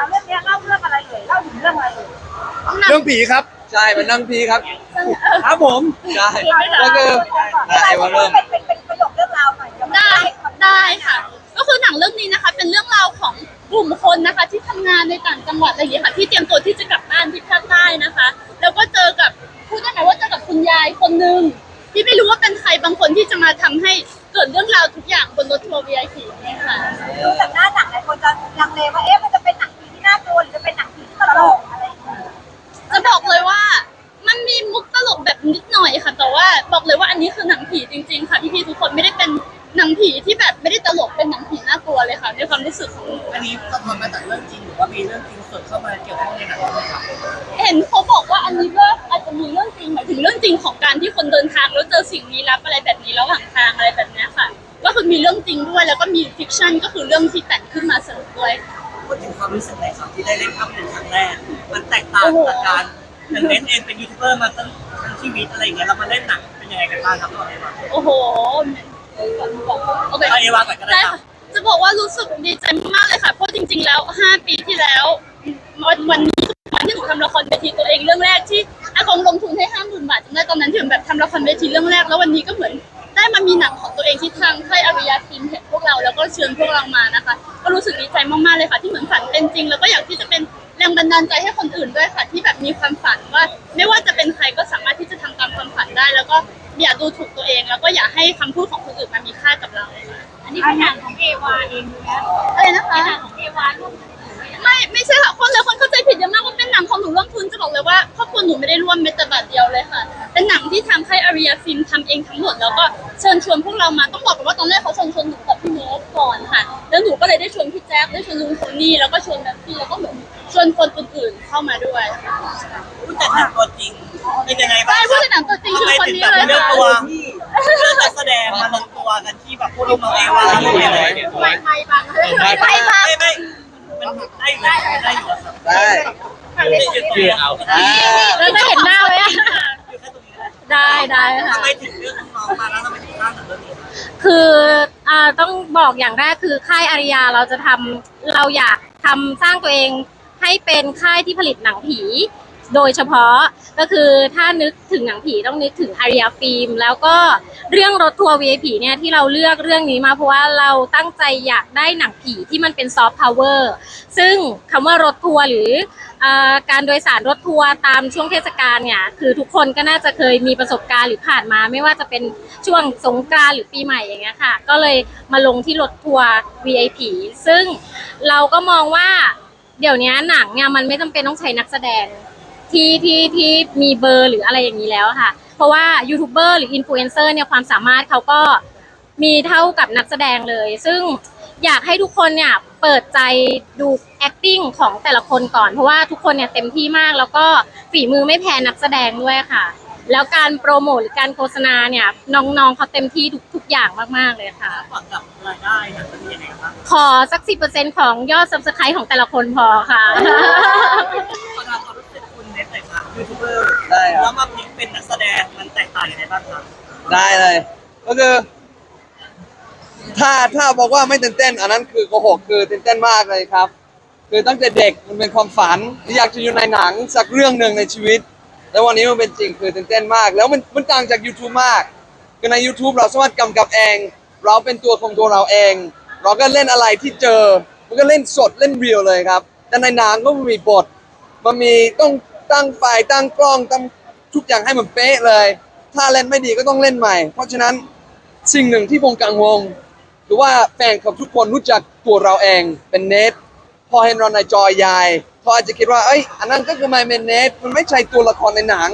แล้วเรื่องเนี้ยเล่าเรื่องอะไรเลยเล่าถึงเรื่องอะไรเลยเรื่องผีครับ ใช่เป็นนั่งพีครับ ครับผมใช่ก็คือได้ว่าเริ่ม เป็นเป็นเป็นประโยคเรื่องราวหน่อยเยวมันได้ความได้ค่ะ ก็คือหนังเรื่องนี้นะคะ เป็นเรื่องราวของกลุ่มคนนะคะ ที่ทำงานในต่างจังหวัดอะไรอย่างเงี้ยค่ะ ที่เตรียมตัวที่จะกลับบ้านที่ภาคใต้นะคะ แล้วก็เจอกับพูดได้ไหมว่าเจอกับคุณยายคนหนึ่งที่ไม่รู้ว่าเป็นใครบางคนที่จะมาทำให้เกิดเรื่องราวทุกอย่างบนรถทัวร์ VIP เนี่ยค่ะ ดูจากหน้าหนังหลายคนจะลังเลว่าเอ๊ะมัน อกเลยว่าอันนี้คือหนังผีจริง ๆ ค่ะพี่ๆทุกคนไม่ได้เป็นหนังผีที่แบบไม่ได้ตลกเป็นหนังผีน่ากลัวเลยค่ะในความรู้สึกของหนูอันนี้สะท้อนมาจากเรื่องจริงหรือว่ามีเรื่องจริงส่วนเข้ามาเกี่ยวข้องในหนังด้วยครับเห็นเขาบอกว่าอันนี้ก็อาจจะมีเรื่องจริงหมายถึงเรื่องจริงของการที่คนเดินทางแล้วเจอสิ่งลี้ลับอะไรแบบนี้ระหว่างทางอะไรแบบเนี้ยค่ะ ก็คือมีเรื่องจริงด้วยแล้วก็มีฟิกชันก็คือเรื่องที่แต่งขึ้นมาสนุกด้วยพูดถึงความรู้สึกในครับที่ได้เล่นภาพยนตร์ครั้งแรก มันแตกต่างจากการอย่างเน้นเองเป็นยูทูบเบอร์มาตั้งทั้งชีวิตอะไรอย่างเงี้ยเรามาเล่นหนัง บ้างครับตัวเอวาโอ้โหโอเค เอาเอวาก่อนก็ได้ได้ครับ ค่ะจะบอกว่ารู้สึกดีใจมากๆเลยค่ะ เพราะจริง ๆ แล้ว 5 ปีที่แล้ววันวันนี้วันที่หนูทำละครเวทีตัวเองเรื่องแรกที่อากงลงทุนให้ห้าหมื่นบาทจำได้ตอนนั้นที่หนูแบบทำละครเวทีเรื่องแรก แล้ววันนี้ก็เหมือนได้มามีหนังของตัวเองที่ทางค่ายอาริยาฟิล์มเห็นพวกเราแล้วก็เชิญพวกเรามานะคะ ก็รู้สึกดีใจมากๆเลยค่ะ ที่เหมือนฝันเป็นจริง แล้วก็อยากที่จะเป็นแรงบันดาลใจให้คนอื่นด้วยค่ะที่แบบมีความฝันว่า ไม่ว่าจะเป็นใครก็สามารถที่จะทำตามความฝันได้ แล้วก็ อย่าดูถูกตัวเอง แล้วก็อย่าให้คำพูดของคนอื่นมามีค่ากับเราค่ะอันนี้เป็นหนังของเอวาเองนะอะไรนะคะหนังของเอวาร่วมทุนหรือว่ายังไงไม่ไม่ใช่ค่ะคนเลยคนเข้าใจผิดเยอะมากว่าเป็นหนังของหนูร่วมทุนจะบอกเลยว่าครอบครัวหนูไม่ได้ร่วมแม้แต่บาทเดียวเลยค่ะ เป็นหนังที่ทางค่ายอาริยาฟิล์มทำเองทั้งหมดแล้วก็เชิญชวนพวกเรามาต้องบอกก่อนว่าตอนแรกเขาเชิญชวนหนูกับพี่เนสก่อนค่ะ แล้วหนูก็เลยได้ชวนพี่แจ๊คได้ชวนลุงโทนี่แล้วก็ชวนแบฟฟี่แล้วก็เหมือนชวนคนอื่นๆเข้ามาด้วยค่ะผู้จัดหนังตัวจริง เป็นยังไงบ้าใช่งผู้จัดหนังตัวจริงคือคนนี้เลยเลือกค่ะตัวเลือกนักแสดงมาลงตัวกันที่แบบพูดมาเอวาอยู่เลยไม่ไม่บางเลยไม่ไม่บางไม่ไม่มันได้อยู่ได้อยู่ครับได้คือเอาอ่าแล้วจะเห็นหน้าไหมอะอยู่แค่ตรงนี้ได้ได้ค่ะ ทำไมถึงเลือกน้องมาแล้วทำไมถึงสร้างหนังเรื่องนี้คืออ่าต้องบอกอย่างแรกคือค่ายอาริยาเราจะทำเราอยากทำสร้างตัวเองให้เป็นค่ายที่ผลิตหนังผี โดยเฉพาะก็คือถ้านึกถึงหนังผีต้องนึกถึงอาริยาฟิล์ม แล้วก็เรื่องรถทัวร์ VIP เนี่ยที่เราเลือกเรื่องนี้มาเพราะว่าเราตั้งใจอยากได้หนังผีที่มันเป็นซอฟต์พาวเวอร์ซึ่งคำว่ารถทัวร์หรืออการโดยสารรถทัวร์ตามช่วงเทศกาลเนี่ยคือทุกคนก็น่าจะเคยมีประสบการณ์หรือผ่านมา ไม่ว่าจะเป็นช่วงสงกรานต์หรือปีใหม่อย่างเงี้ยค่ะ ก็เลยมาลงที่รถทัวร์ VIP ซึ่งเราก็มองว่าเดี๋ยวนี้หนังเนี่ยมันไม่จำเป็นต้องใช้นักแสดง ที่ที่ที่มีเบอร์หรืออะไรอย่างนี้แล้วค่ะ เพราะว่ายูทูบเบอร์หรืออินฟลูเอนเซอร์เนี่ยความสามารถเขาก็มีเท่ากับนักแสดงเลย ซึ่งอยากให้ทุกคนเนี่ยเปิดใจดู acting ของแต่ละคนก่อน เพราะว่าทุกคนเนี่ยเต็มที่มากแล้วก็ฝีมือไม่แพ้นักแสดงด้วยค่ะ แล้วการโปรโมทหรือการโฆษณาเนี่ยน้องๆเขาเต็มที่ทุกทุกอย่างมากๆเลยค่ะหวังกับรายได้หนังเรื่องนี้ยังไงครับขอสักสิของยอด subscribe ของแต่ละคนพอค่ะ ข ยครับยูทูบเบอร์ได้คแล้รัวบมาพลิกเป็นนักแสดงมันแตกต่างยังไงบ้างครับได้เลย ก็คือ ถ้าถ้าบอกว่าไม่ตื่นเต้น อันนั้นคือโกหกคือตื่นเต้นมากเลยครับ คือตั้งแต่เด็กมันเป็นความฝันที่อยากจะอยู่ในหนังสักเรื่องหนึ่งในชีวิต แล้ววันนี้มันเป็นจริงคือตื่นเต้นมาก แล้วมันมันต่างจาก YouTube มากคือใน YouTube เราสามารถกำกับเอง เราเป็นตัวของตัวเราเอง เราก็เล่นอะไรที่เจอ มันก็เล่นสดเล่นเรียลเลยครับแต่ในหนังก็มีบท มันมีต้อง ตั้งไฟตั้งกล้องตั้งทุกอย่างให้มันเป๊ะเลย ถ้าเล่นไม่ดีก็ต้องเล่นใหม่ เพราะฉะนั้นสิ่งหนึ่งที่ผมกังวลคือว่าแฟนคลับทุกคนรู้จักตัวเราเองเป็นเนทพอเห็นเราในจอยใหญ่เขาอาจจะคิดว่าเอ้ยอันนั้นก็คือไม่เป็นเนทมันไม่ใช่ตัวละครในหนัง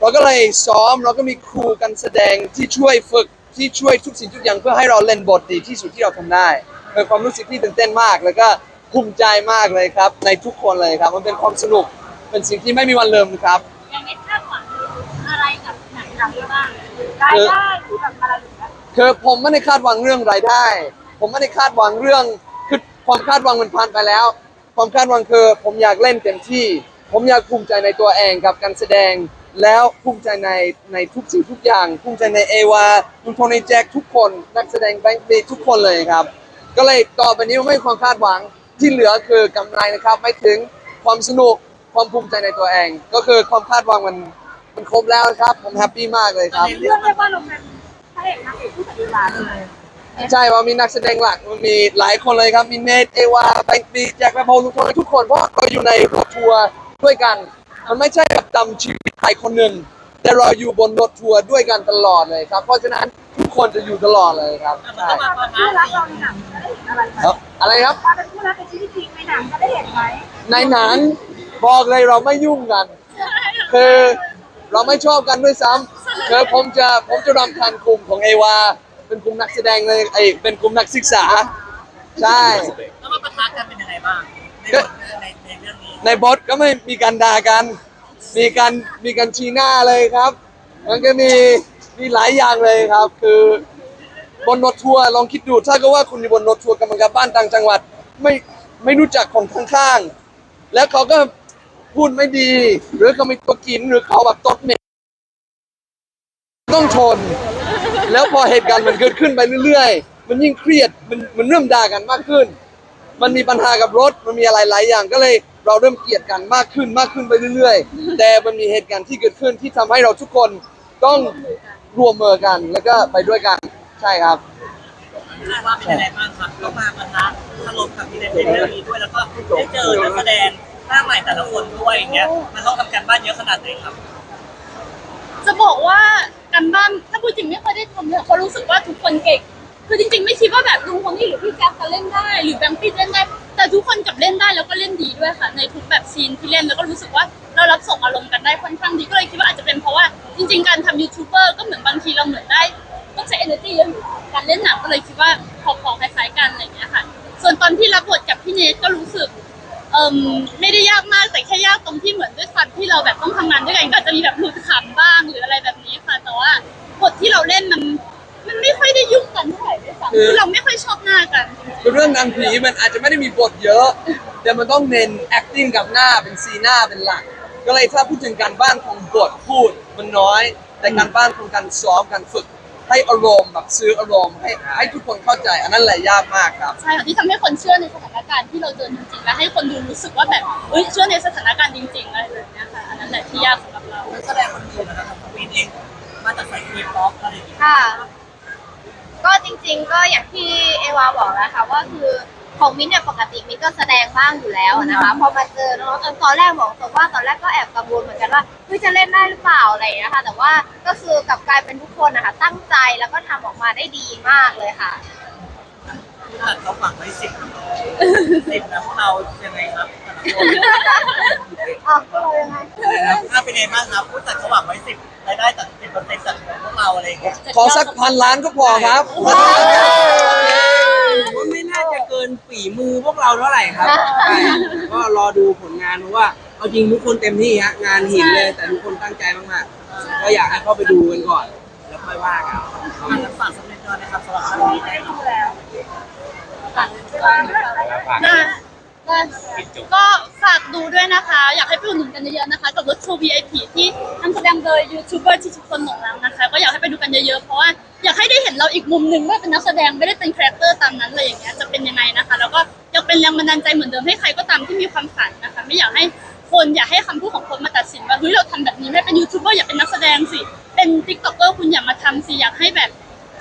เราก็เลยซ้อมเราก็มีครูกันแสดงที่ช่วยฝึกที่ช่วยทุกสิ่งทุกอย่างเพื่อให้เราเล่นบทดีที่สุดที่เราทำได้เป็นความรู้สึกที่ตื่นเต้นมาก แล้วก็ภูมิใจมากเลยครับ ในทุกคนเลยครับ มันเป็นความสนุก เป็นสิ่งที่ไม่มีวันลืมครับ ยังไม่คาดหวังอะไรกับหนังเราบ้างรายได้หรือแบบอะไรหรือแบบคือผมไม่ได้คาดหวังเรื่องรายได้ ผมไม่ได้คาดหวังเรื่องคือความคาดหวังมันผ่านไปแล้ว ความคาดหวังคือ ผมอยากเล่นเต็มที่ ผมอยากภูมิใจในตัวเองกับการแสดง แล้วภูมิใจในในทุกสิ่งทุกอย่าง ภูมิใจในเอวาลุงโทนี่แจ็คทุกคน นักแสดงแบงค์บีทุกคนเลยครับ ก็เลยต่อไปนี้มันไม่มีความคาดหวังที่เหลือคือกำไรนะครับ ไม่ถึงความสนุก ความภูมิใจในตัวเอง ก็คือความคาดหวังมันมันครบแล้วนะครับ ผมแฮปปี้มากเลยครับ เรื่องเรียกว่าเราเป็นพระเอกนางเอกผู้จัดเวลาเลยใช่ว่ามีนักแสดงหลักมันมีหลายคนเลยครับ มีเนทเอวาแบงค์บีแจ็คแรปโพทุกคนทุกคนเพราะเราอยู่ในรถทัวร์ด้วยกัน มันไม่ใช่แบบดำชีวิตใครคนหนึ่งแต่เราอยู่บนรถทัวร์ด้วยกันตลอดเลยครับ เพราะฉะนั้นทุกคนจะอยู่ตลอดเลยครับใช่มาเป็นคู่รักเราในหนังจะได้เห็นอะไรไหมครับอะไรครับมาเป็นคู่รักในชีวิตจริงในหนังจะได้เห็นไหมในหนัง บอกเลยเราไม่ยุ่งกัน คือเราไม่ชอบกันด้วยซ้ำคือผมจะผมจะรำคาญกลุ่มของเอวา เป็นกลุ่มนักแสดงเลยไอเป็นกลุ่มนักศึกษา ใช่ แล้วมาปะทะกันเป็นยังไงบ้างในบทในในเรื่องนี้ในบทก็ไม่มีการด่ากัน มีการมีการชี้หน้าเลยครับ มันก็มีมีหลายอย่างเลยครับ คือบนรถทัวร์ลองคิดดูถ้าก็ว่าคุณอยู่บนรถทัวร์กำลังกลับบ้านต่างจังหวัด ไม่ไม่รู้จักคนข้างๆ แล้วเขาก็ พูดไม่ดี หรือเขามีตัวกินหรือเขาแบบตดเหม็นต้องชน แล้วพอเหตุการณ์มันเกิดขึ้นไปเรื่อยๆ มันยิ่งเครียดมันมันเริ่มด่ากันมากขึ้น มันมีปัญหากับรถมันมีอะไรหลายอย่างก็เลยเราเริ่มเกลียดกันมากขึ้นมากขึ้นไปเรื่อยๆ แต่มันมีเหตุการณ์ที่เกิดขึ้นที่ทำให้เราทุกคนต้องรวมมือกันแล้วก็ไปด้วยกันใช่ครับว่าเป็นยังไงบ้างครับต้องมาปะทะถล่มกับพี่ในเรื่องนี้ด้วยแล้วก็ได้เจอนักแสดง หน้าใหม่แต่ละคนด้วยอย่างเงี้ยมันต้องทำการบ้านเยอะขนาดไหนครับ จะบอกว่ากันบ้านถ้าพูดจริงไม่ค่อยได้ทำเลยเพราะรู้สึกว่าทุกคนเก่งคือจริง ๆ ไม่คิดว่าแบบลุงคนนี้หรือพี่แจ๊คจะเล่นได้ หรือแบงค์ปี้เล่นได้ แต่ทุกคนกลับเล่นได้แล้วก็เล่นดีด้วยค่ะ ในทุกแบบซีนที่เล่นแล้วก็รู้สึกว่าเรารับส่งอารมณ์กันได้ค่อนข้างดีก็เลยคิดว่าอาจจะเป็นเพราะว่าจริง ๆ การทำยูทูบเบอร์ก็เหมือนบางทีเราเหมือนได้ต้องใช้ energy เยอะอยู่การเล่นหนังก็เลยคิดว่าพอๆคล้ายๆกันอะไรอย่างเงี้ยค่ะ ส่วนตอนที่รับบทกับพี่เนทก็รู้สึก เอ่มไม่ได้ยากมากแต่แค่ยากตรงที่เหมือนด้วยความที่เราแบบต้องทำงานด้วยกันก็จะมีแบบหลุดขำบ้างหรืออะไรแบบนี้ค่ะ แต่ว่าบทที่เราเล่นมัน มันไม่ค่อยได้ยุ่งกันเท่าไหร่ด้วยซ้ำคือเราไม่ค่อยชอบหน้ากัน คือเรื่องนางผีมันอาจจะไม่ได้มีบทเยอะ แต่มันต้องเน้น acting กับหน้าเป็นซีหน้าเป็นหลัก ก็เลยถ้าพูดถึงการบ้านของบทพูดมันน้อย แต่การบ้านของการซ้อมการฝึก ให้อารมณ์แบบซื้ออารมณ์ให้ให้ทุกคนเข้าใจ อันนั้นแหละยากมากครับ ใช่ค่ะที่ทำให้คนเชื่อในสถานการณ์ที่เราเจอจริงๆ และให้คนดูรู้สึกว่าแบบเอ้ยเชื่อในสถานการณ์จริงๆอะไรแบบเนี้ยค่ะอันนั้นแหละที่ยากสำหรับเรานักแสดงคนอื่นนะครับของวีนเองมาจากสายเคป๊อปอะไรอย่างเงี้ยค่ะ ก็จริงๆก็อย่างที่เอวาบอกนะคะว่าคือ ของมิ้นท์เนี่ยปกติมิ้นท์ก็แสดงบ้างอยู่แล้วนะคะพอมาเจอน้องๆตอนแรกบอกตรงว่าตอนแรกก็แอบกังวลเหมือนกันว่าเฮ้ยจะเล่นได้หรือเปล่าอะไรอย่างเงี้ยค่ะแต่ว่าก็คือกลับกลายเป็นทุกคนนะคะตั้งใจแล้วก็ทำออกมาได้ดีมากเลยค่ะ ผู้จัดเขาฝังไว้สิบสิบนะพวกเรายังไงครับแต่ละคนอ๋อก็เลยยังไงถ้าเป็นไงบ้างครับผู้จัดเขาหวังไว้สิบรายได้จากสิบเปอร์เซ็นต์จากพวกเราอะไรอย่างเงี้ยขอสักพันล้านก็พอครับว่าไม่น่าจะเกิน ฝีมือพวกเราเท่าไหร่ครับใช่ก็รอดูผลงานเพราะว่าเอาจริงทุกคนเต็มที่ฮะงานหินเลย แต่ทุกคนตั้งใจมากๆก็อยากให้เข้าไปดูกันก่อน แล้วค่อยว่ากันอะฝากสำเร็จด้วยนะครับสำหรับเรื่องนี้นะครับได้ได้ก็ฝากดูด้วยนะคะ อยากให้ไปอุดหนุนกันเยอะๆนะคะ กับรถทัวร์ VIP ที่ทำแสดงโดยยูทูบเบอร์ที่ทุกคนหลงรักนะคะ ก็อยากให้ไปดูกันเยอะๆเพราะว่า อยากให้ได้เห็นเราอีกมุมหนึ่งว่าเป็นนักแสดงไม่ได้เป็นคาแรคเตอร์ตามนั้นเลยอย่างเงี้ยจะเป็นยังไงนะคะ แล้วก็ยังเป็นแรงบันดาลใจเหมือนเดิมให้ใครก็ตามที่มีความฝันนะคะ ไม่อยากให้คนอย่าให้คำพูดของคนมาตัดสินว่าเฮ้ยเราทำแบบนี้ไม่เป็นยูทูบเบอร์อย่าเป็นนักแสดงสิเป็นติ๊กต็อกเกอร์คุณอย่ามาทำสิอยากให้แบบ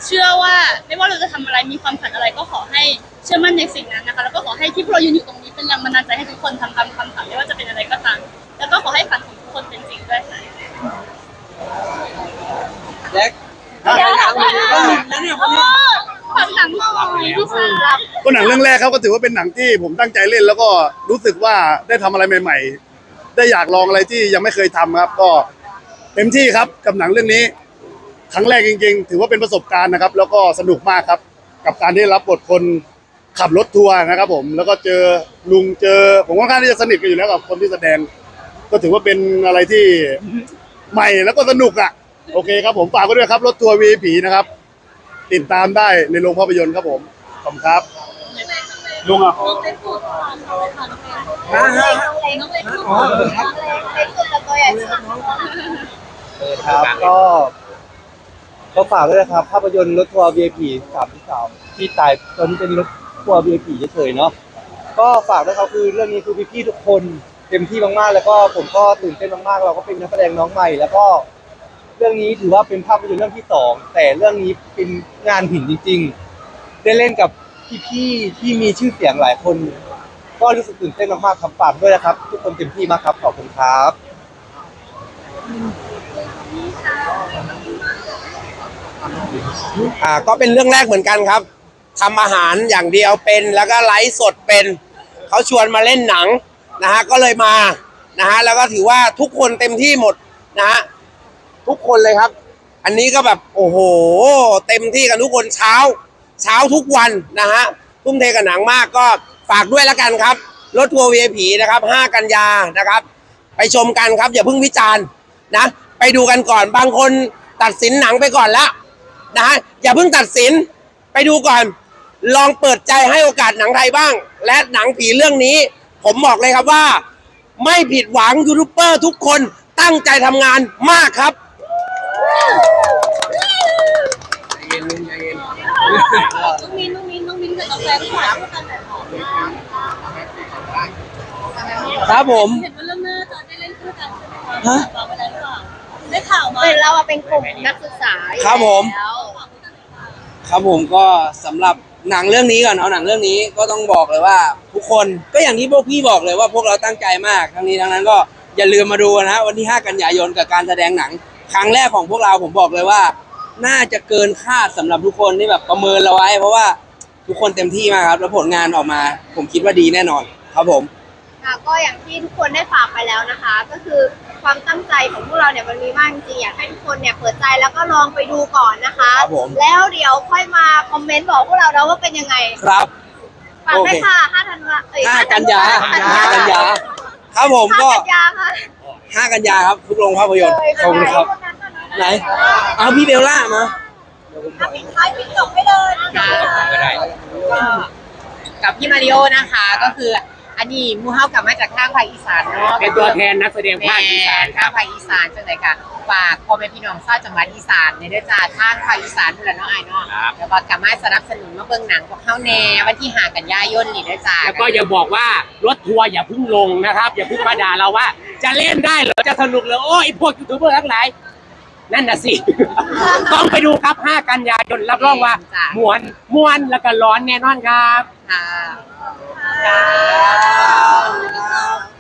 เชื่อว่าไม่ว่าเราจะทำอะไรมีความฝันอะไรก็ขอให้เชื่อมั่นในสิ่งนั้นนะคะ แล้วก็ขอให้ที่พวกเรายืนอยู่ตรงนี้เป็นแรงบันดาลใจให้ทุกคนทำตามความฝันไม่ว่าจะเป็นอะไรก็ตามแล้วก็ขอให้ฝันของทุกคนเป็นจริงด้วยค่ะ แล้วเนี่ยโอ้ ฝันหลังหน่อยพี่ชายก็หนังเรื่องแรกครับก็ถือว่าเป็นหนังที่ผมตั้งใจเล่น แล้วก็รู้สึกว่าได้ทำอะไรใหม่ ๆ ได้อยากลองอะไรที่ยังไม่เคยทำครับ ก็เต็มที่ครับกับหนังเรื่องนี้ ครั้งแรกจริง ๆ ถือว่าเป็นประสบการณ์นะครับ แล้วก็สนุกมากครับ กับการที่รับบทคนขับรถทัวร์นะครับ ผมแล้วก็เจอลุงเจอ ผมค่อนข้างที่จะสนิทกันอยู่แล้วกับคนที่แสดง ก็ถือว่าเป็นอะไรที่ ใหม่แล้วก็สนุกอะ โอเคครับผมฝากไว้ด้วยครับ รถทัวร์ VIP นะครับ ติดตามได้ในโรงภาพยนตร์ครับผมขอบคุณครับลุงอะน้องเล็กสุดน้องเล็กสุดฮะฮะน้องเล็กน้องเล็กสุดอ๋อครับเล็กสุดแต่ตัวใหญ่สุดครับก็ก็ฝากด้วยนะครับ ภาพยนตร์รถทัวร์ VIP สามที่สามที่ตายตอนนี้เป็นรถทัวร์ VIP เฉยๆเนาะก็ฝากด้วยครับคือเรื่องนี้คือพี่ๆทุกคนเต็มที่มากๆ แล้วก็ผมก็ตื่นเต้นมากๆ เราก็เป็นนักแสดงน้องใหม่ แล้วก็ เรื่องนี้ถือว่าเป็นภาพยนตร์เรื่องที่สองแต่เรื่องนี้เป็นงานหินจริง ๆ ได้เล่นกับพี่ๆที่มีชื่อเสียงหลายคน ก็รู้สึกตื่นเต้นมากๆครับฝากด้วยนะครับ ทุกคนเต็มที่มากครับขอบคุณครับอ่าก็เป็นเรื่องแรกเหมือนกันครับทำอาหารอย่างเดียวเป็นแล้วก็ไลฟ์สดเป็นเขาชวนมาเล่นหนังนะฮะก็เลยมานะฮะแล้วก็ถือว่าทุกคนเต็มที่หมดนะฮะ ทุกคนเลยครับ อันนี้ก็แบบโอ้โห เต็มที่กันทุกคนเช้า เช้าทุกวันนะฮะทุ่มเทกับหนังมากก็ฝากด้วยล้วกันครับรถทัวร์ VIP นะครับ 5 กันยานะครับ ไปชมกันครับอย่าเพิ่งวิจารณ์นะ ไปดูกันก่อนบางคนตัดสินหนังไปก่อนแล้วนะฮะอย่าเพิ่งตัดสินไปดูก่อน ลองเปิดใจให้โอกาสหนังไทยบ้าง และหนังผีเรื่องนี้ ผมบอกเลยครับว่า ไม่ผิดหวังยูทูบเบอร์ทุกคนตั้งใจทำงานมากครับ น้องมิ้นน้องมิ้นน้องมิ้นกับกาแฟก็ฝากพูดกันหน่อยค่ะครับผมเห็นว่าเรื่องหน้าจะได้เล่นคู่กันใช่ไหมคะฝากไปแล้วหรือเปล่าได้ข่าวมาเป็นเราอะเป็นกลุ่มนักศึกษาอยู่ครับผม แล้วครับผมก็สำหรับหนังเรื่องนี้ก่อนเอาหนังเรื่องนี้ก็ต้องบอกเลยว่าทุกคนก็อย่างที่พวกพี่บอกเลยว่าพวกเราตั้งใจมากทั้งนี้ทั้งนั้นก็อย่าลืมมาดูนะวันที่ 5 กันยายนกับการแสดงหนัง ครั้งแรกของพวกเราผมบอกเลยว่า น่าจะเกินคาดสำหรับทุกคนที่แบบประเมินเราไว้ เพราะว่าทุกคนเต็มที่มากครับแล้วผลงานออกมา ผมคิดว่าดีแน่นอนครับผม ค่ะก็อย่างที่ทุกคนได้ฝากไปแล้วนะคะ ก็คือความตั้งใจของพวกเราเนี่ยมันมีมากจริงๆอยากให้ทุกคนเนี่ยเปิดใจแล้วก็ลองไปดูก่อนนะคะ ครับผม แล้วเดี๋ยวค่อยมาคอมเมนต์บอกพวกเรานะว่าเป็นยังไงครับ ฝากโอด้เควยค่ะ5ธันวาเอ้ย5 5กันยาธันว5กันยาครับผม5ก็กันยาค่ะ 5 กันยาครับ ทุกโรงภาพยนตร์เลยขอบคุณครับ ไหน เอาพี่เบลล่ามาปิดท้ายปิดจบไปเลยกับพี่มาริโอนะคะก็คือ อันนี้หมูเฮากลับมาจากทางภาคอีสานเนาะเป็นตัวแทนนักแสดงภาคอีสานคทารังบภาคอีสานจังไหนค่ะฝากพ่อแม่พี่น้องชาวจังหวัดอีสานในเด้อจ้าทางภาคอีสานเพื่อนเนาะไอ้เนาะครับ แล้วก็กลับมาสนับสนุนมาเบิ่งหนังพวกเขาแน่วันที่หากันยายนนี่เด้อจ้าแล้วก็อย่าบอกว่ารถทัวร์อย่าเพิ่งลงนะครับ อย่าเพิ่งมาด่าเราว่า จะเล่นได้เหรอจะสนุกเหรอโอ้ยไอ้พวกยูทูบเบอร์ทั้งหลายนั่นน่ะสิ ต้องไปดูครับ 5 กันยายนรับรองว่าจ้ะมวนมวนแล้วก็ร้อนแน่นอนครับ ค่ะ ครับ